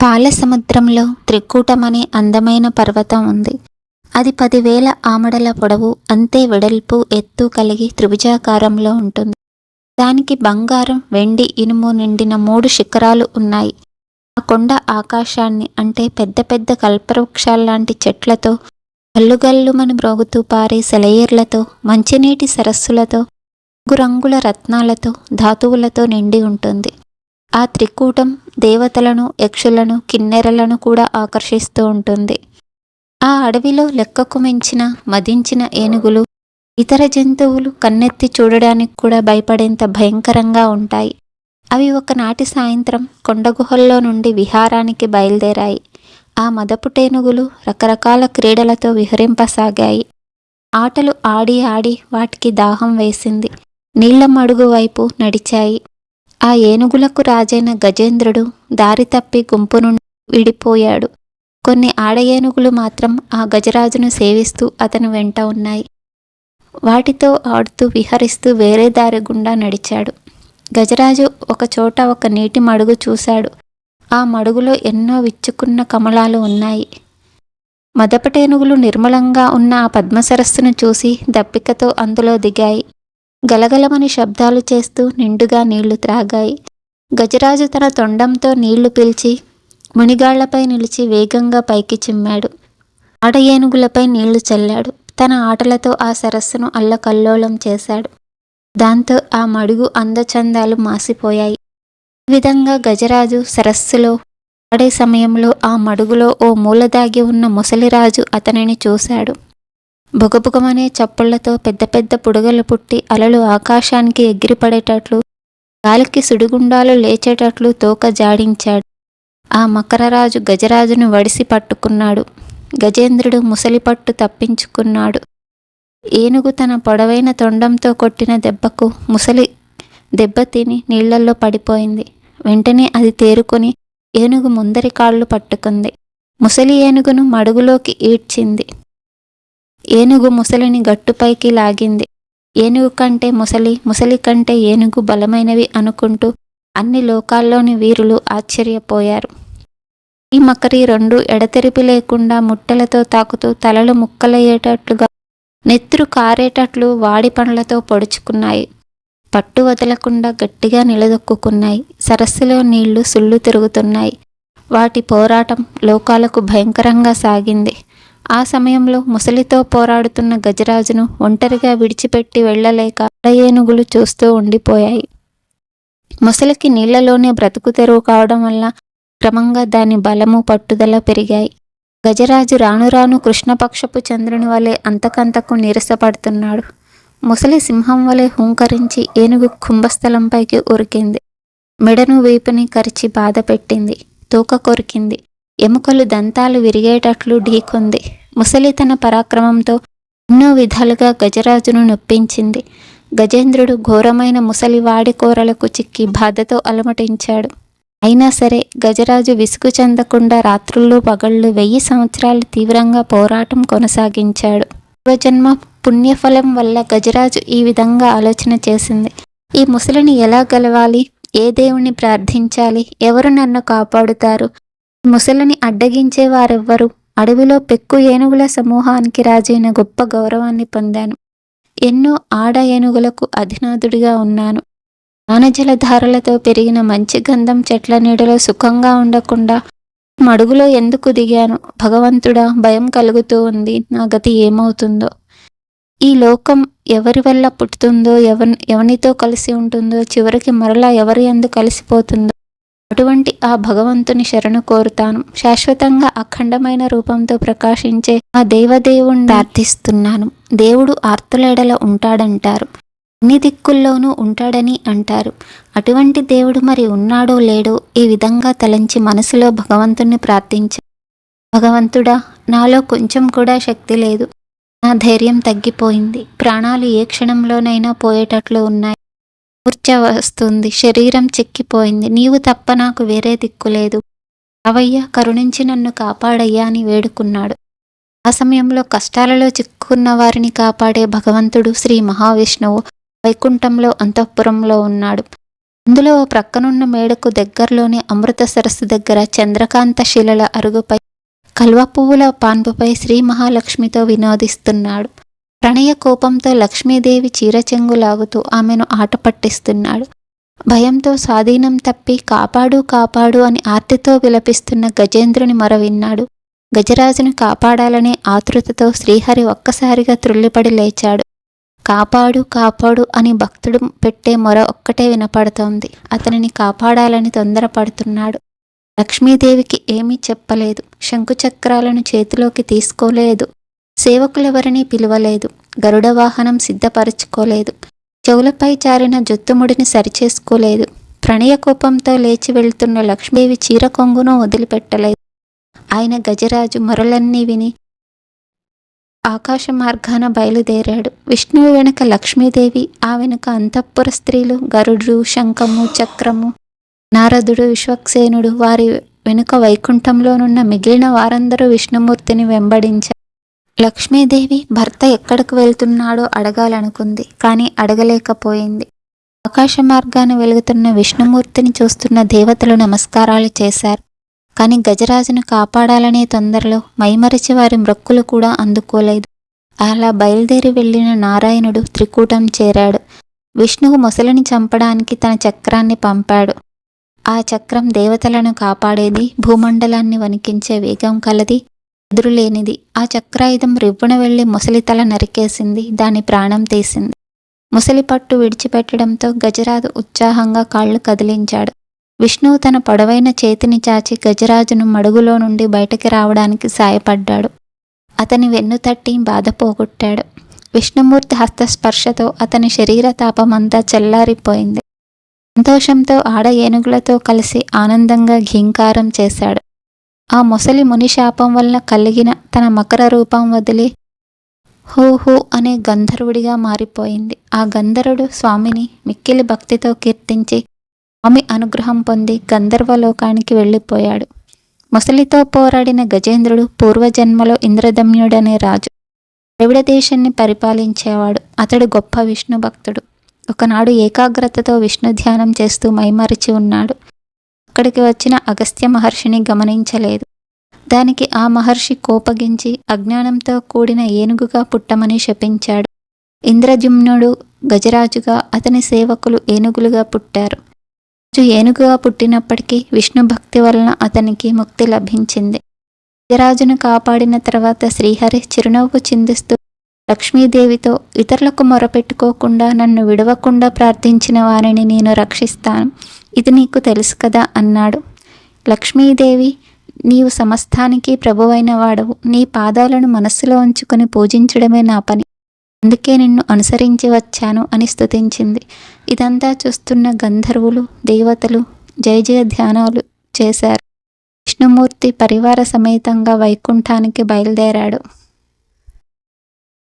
పాల సముద్రంలో త్రికూటం అనే అందమైన పర్వతం ఉంది. అది పదివేల ఆమడల పొడవు అంతే వెడల్పు ఎత్తు కలిగి త్రిభుజాకారంలో ఉంటుంది. దానికి బంగారం వెండి ఇనుము నిండిన మూడు శిఖరాలు ఉన్నాయి. ఆ కొండ ఆకాశాన్ని అంటే పెద్ద పెద్ద కల్పవృక్షాల్లాంటి చెట్లతో గల్లుగల్లుమని బ్రోగుతూ పారే సెలయేర్లతో మంచినీటి సరస్సులతో రంగురంగుల రత్నాలతో ధాతువులతో నిండి ఉంటుంది. ఆ త్రికూటం దేవతలను యక్షులను కిన్నెరలను కూడా ఆకర్షిస్తూ ఉంటుంది. ఆ అడవిలో లెక్కకు మించిన మదించిన ఏనుగులు ఇతర జంతువులు కన్నెత్తి చూడడానికి కూడా భయపడేంత భయంకరంగా ఉంటాయి. అవి ఒకనాటి సాయంత్రం కొండగుహల్లో నుండి విహారానికి బయలుదేరాయి. ఆ మదపుటేనుగులు రకరకాల క్రీడలతో విహరింపసాగాయి. ఆటలు ఆడి ఆడి వాటికి దాహం వేసింది. నీళ్ళ మడుగు వైపు నడిచాయి. ఆ ఏనుగులకు రాజైన గజేంద్రుడు దారి తప్పి గుంపు నుండి విడిపోయాడు. కొన్ని ఆడ ఏనుగులు మాత్రం ఆ గజరాజును సేవిస్తూ అతను వెంట ఉన్నాయి. వాటితో ఆడుతూ విహరిస్తూ వేరే దారి గుండా నడిచాడు. గజరాజు ఒక చోట ఒక నీటి మడుగు చూశాడు. ఆ మడుగులో ఎన్నో విచ్చుకున్న కమలాలు ఉన్నాయి. మదపటేనుగులు నిర్మలంగా ఉన్న ఆ పద్మసరస్సును చూసి దప్పికతో అందులో దిగాయి. గలగలమని శబ్దాలు చేస్తూ నిండుగా నీళ్ళు త్రాగాయి. గజరాజు తన తొండంతో నీళ్ళు పీల్చి మునిగాళ్ళపై నిలిచి వేగంగా పైకి చిమ్మాడు. ఆడ ఏనుగులపై నీళ్ళు చల్లాడు. తన ఆటలతో ఆ సరస్సును అల్లకల్లోలం చేశాడు. దాంతో ఆ మడుగు అందచందాలు మాసిపోయాయి. ఈ విధంగా గజరాజు సరస్సులో ఆడే సమయంలో ఆ మడుగులో ఓ మూలదాగి ఉన్న ముసలిరాజు అతనిని చూశాడు. బుగబుగమనే చప్పుళ్ళతో పెద్ద పెద్ద పుడగలు పుట్టి అలలు ఆకాశానికి ఎగిరిపడేటట్లు గాలికి సుడిగుండాలు లేచేటట్లు తోక జాడించాడు. ఆ మకరరాజు గజరాజును వడిసి పట్టుకున్నాడు. గజేంద్రుడు ముసలిపట్టు తప్పించుకున్నాడు. ఏనుగు తన పొడవైన తొండంతో కొట్టిన దెబ్బకు ముసలి దెబ్బతిని నీళ్ళల్లో పడిపోయింది. వెంటనే అది తేరుకొని ఏనుగు ముందరి కాళ్ళు పట్టుకుంది. ముసలి ఏనుగును మడుగులోకి ఈడ్చింది. ఏనుగు ముసలిని గట్టుపైకి లాగింది. ఏనుగు కంటే ముసలి ముసలి కంటే ఏనుగు బలమైనవి అనుకుంటూ అన్ని లోకాల్లోని వీరులు ఆశ్చర్యపోయారు. ఈ మకరి రెండు ఎడతెరిపి లేకుండా ముట్టెలతో తాకుతూ తలలు ముక్కలయ్యేటట్లుగా నెత్తురు కారేటట్లు వాడి పండ్లతో పొడుచుకున్నాయి. పట్టు వదలకుండా గట్టిగా నిలదొక్కున్నాయి సరస్సులో నీళ్ళు సుళ్ళు తిరుగుతున్నాయి. వాటి పోరాటం లోకాలకు భయంకరంగా సాగింది. ఆ సమయంలో ముసలితో పోరాడుతున్న గజరాజును ఒంటరిగా విడిచిపెట్టి వెళ్ళలేక ఏనుగులు చూస్తూ ఉండిపోయాయి. ముసలికి నీళ్ళలోనే బ్రతుకు తెరువు కావడం వల్ల క్రమంగా దాని బలము పట్టుదల పెరిగాయి. గజరాజు రాను రాను కృష్ణపక్షపు చంద్రుని వలె అంతకంతకు నీరసపడుతున్నాడు. ముసలి సింహం వలె హుంకరించి ఏనుగు కుంభస్థలంపైకి ఉరికింది. మెడను వీపుని కరిచి బాధ పెట్టింది కొరికింది. ఎముకలు దంతాలు విరిగేటట్లు ఢీకొంది. ముసలి తన పరాక్రమంతో ఎన్నో విధాలుగా గజరాజును నొప్పించింది. గజేంద్రుడు ఘోరమైన ముసలి వాడి కోరలకు చిక్కి బాధతో అలమటించాడు. అయినా సరే గజరాజు విసుగు చెందకుండా రాత్రులు పగళ్ళు వెయ్యి సంవత్సరాలు తీవ్రంగా పోరాటం కొనసాగించాడు. పూర్వజన్మ పుణ్యఫలం వల్ల గజరాజు ఈ విధంగా ఆలోచన చేసింది. ఈ ముసలిని ఎలా గెలవాలి? ఏ దేవుణ్ణి ప్రార్థించాలి? ఎవరు నన్ను కాపాడుతారు? ముసలిని అడ్డగించే వారెవ్వరు? అడవిలో పెక్కు ఏనుగుల సమూహానికి రాజైన గొప్ప గౌరవాన్ని పొందాను. ఎన్నో ఆడ ఏనుగులకు అధినాథుడిగా ఉన్నాను. ధారలతో పెరిగిన మంచి గంధం చెట్ల నీడలో సుఖంగా ఉండకుండా మడుగులో ఎందుకు దిగాను? భగవంతుడా భయం కలుగుతూ ఉంది. నా గతి ఏమవుతుందో? ఈ లోకం ఎవరి వల్ల పుట్టుతుందో ఎవరి ఎవనితో కలిసి ఉంటుందో చివరికి మరలా ఎవరి ఎందు కలిసిపోతుందో? అటువంటి ఆ భగవంతుని శరణు కోరుతాను. శాశ్వతంగా అఖండమైన రూపంతో ప్రకాశించే ఆ దేవదేవుణ్ణి ప్రార్థిస్తున్నాను. దేవుడు ఆర్తులేడల ఉంటాడంటారు. అన్ని దిక్కుల్లోనూ ఉంటాడని అంటారు. అటువంటి దేవుడు మరి ఉన్నాడో లేడో ఈ విధంగా తలంచి మనసులో భగవంతుణ్ణి ప్రార్థించ. భగవంతుడా నాలో కొంచెం కూడా శక్తి లేదు. నా ధైర్యం తగ్గిపోయింది. ప్రాణాలు ఏ క్షణంలోనైనా పోయేటట్లు ఉన్నాయి. మూర్ఛ వస్తుంది శరీరం చెక్కిపోయింది. నీవు తప్ప నాకు వేరే దిక్కు లేదు. కరుణించి నన్ను కాపాడయ్యా అని వేడుకున్నాడు. ఆ సమయంలో కష్టాలలో చిక్కుకున్న వారిని కాపాడే భగవంతుడు శ్రీ మహావిష్ణువు వైకుంఠంలో అంతఃపురంలో ఉన్నాడు. అందులో ఓ ప్రక్కనున్న మేడకు దగ్గరలోని అమృత సరస్సు దగ్గర చంద్రకాంత శిలల అరుగుపై కల్వ పువ్వుల పాన్పుపై శ్రీ మహాలక్ష్మితో వినోదిస్తున్నాడు. ప్రణయ కోపంతో లక్ష్మీదేవి చీరచెంగు లాగుతూ ఆమెను ఆట పట్టిస్తున్నాడు. భయంతో స్వాధీనం తప్పి కాపాడు కాపాడు అని ఆర్తితో విలపిస్తున్న గజేంద్రుని మొర విన్నాడు గజరాజును కాపాడాలనే ఆతృతతో శ్రీహరి ఒక్కసారిగా త్రుళ్ళిపడి లేచాడు. కాపాడు కాపాడు అని భక్తుడు పెట్టే మొర ఒక్కటే వినపడుతోంది. అతనిని కాపాడాలని తొందరపడుతున్నాడు. లక్ష్మీదేవికి ఏమీ చెప్పలేదు. శంకుచక్రాలను చేతిలోకి తీసుకోలేదు. సేవకులెవరినీ పిలవలేదు. గరుడ వాహనం సిద్ధపరచుకోలేదు. చెవులపై చారిన జుత్తుముడిని సరిచేసుకోలేదు. ప్రణయ కోపంతో లేచి వెళ్తున్న లక్ష్మీదేవి చీర కొంగును వదిలిపెట్టలేదు. ఆయన గజరాజు మొరలన్నీ విని ఆకాశ మార్గాన బయలుదేరాడు. విష్ణువు వెనుక లక్ష్మీదేవి ఆ వెనుక అంతఃపుర స్త్రీలు గరుడు శంఖము చక్రము. నారదుడు విశ్వక్సేనుడు వారి వెనుక వైకుంఠంలోనున్న మిగిలిన వారందరూ విష్ణుమూర్తిని వెంబడించారు. లక్ష్మీదేవి భర్త ఎక్కడికి వెళ్తున్నాడో అడగాలనుకుంది కానీ అడగలేకపోయింది. ఆకాశ మార్గాన వెలుగుతున్న విష్ణుమూర్తిని చూస్తున్న దేవతలు నమస్కారాలు చేశారు. కానీ గజరాజును కాపాడాలనే తొందరలో మైమరిచి వారి మ్రొక్కులు కూడా అందుకోలేదు. అలా బయలుదేరి వెళ్ళిన నారాయణుడు త్రికూటం చేరాడు. విష్ణువు మొసలిని చంపడానికి తన చక్రాన్ని పంపాడు. ఆ చక్రం దేవతలను కాపాడేది భూమండలాన్ని వణికించే వేగం కలది ఎదురులేనిది. ఆ చక్రాయుధం రివ్వున వెళ్ళి ముసలి తల నరికేసింది. దాని ప్రాణం తీసింది. ముసలి పట్టు విడిచిపెట్టడంతో గజరాజు ఉత్సాహంగా కాళ్ళు కదిలించాడు. విష్ణువు తన పొడవైన చేతిని చాచి గజరాజును మడుగులో నుండి బయటకి రావడానికి సాయపడ్డాడు. అతని వెన్ను తట్టి బాధ పోగొట్టాడు. విష్ణుమూర్తి హస్తస్పర్శతో అతని శరీర తాపమంతా చెల్లారిపోయింది. సంతోషంతో ఆడ ఏనుగులతో కలిసి ఆనందంగా ఘీంకారం చేశాడు. ఆ ముసలి ముని శాపం వలన కలిగిన తన మకర రూపం వదిలి హూ హూ అనే గంధర్వుడిగా మారిపోయింది. ఆ గంధర్వుడు స్వామిని మిక్కిలి భక్తితో కీర్తించి స్వామి అనుగ్రహం పొంది గంధర్వలోకానికి వెళ్ళిపోయాడు. ముసలితో పోరాడిన గజేంద్రుడు పూర్వజన్మలో ఇంద్రదమ్యుడనే రాజు. ద్రవిడ దేశాన్ని పరిపాలించేవాడు. అతడు గొప్ప విష్ణు భక్తుడు. ఒకనాడు ఏకాగ్రతతో విష్ణు ధ్యానం చేస్తూ మైమరిచి ఉన్నాడు. అక్కడికి వచ్చిన అగస్త్య మహర్షిని గమనించలేదు. దానికి ఆ మహర్షి కోపగించి అజ్ఞానంతో కూడిన ఏనుగుగా పుట్టమని శపించాడు. ఇంద్రజుమ్నుడు గజరాజుగా అతని సేవకులు ఏనుగులుగా పుట్టారు. రాజు ఏనుగుగా పుట్టినప్పటికీ విష్ణు భక్తి వలన అతనికి ముక్తి లభించింది. గజరాజును కాపాడిన తర్వాత శ్రీహరి చిరునవ్వు చిందిస్తూ లక్ష్మీదేవితో ఇతరులకు మొరపెట్టుకోకుండా నన్ను విడవకుండా ప్రార్థించిన వారిని నేను రక్షిస్తాను. ఇది నీకు తెలుసు కదా అన్నాడు. లక్ష్మీదేవి నీవు సమస్తానికి ప్రభువైన వాడవు. నీ పాదాలను మనస్సులో ఉంచుకొని పూజించడమే నా పని. అందుకే నిన్ను అనుసరించి వచ్చాను అని స్థుతించింది ఇదంతా చూస్తున్న గంధర్వులు దేవతలు జయ జయ ధ్యానాలు చేశారు. విష్ణుమూర్తి పరివార సమేతంగా వైకుంఠానికి బయలుదేరాడు.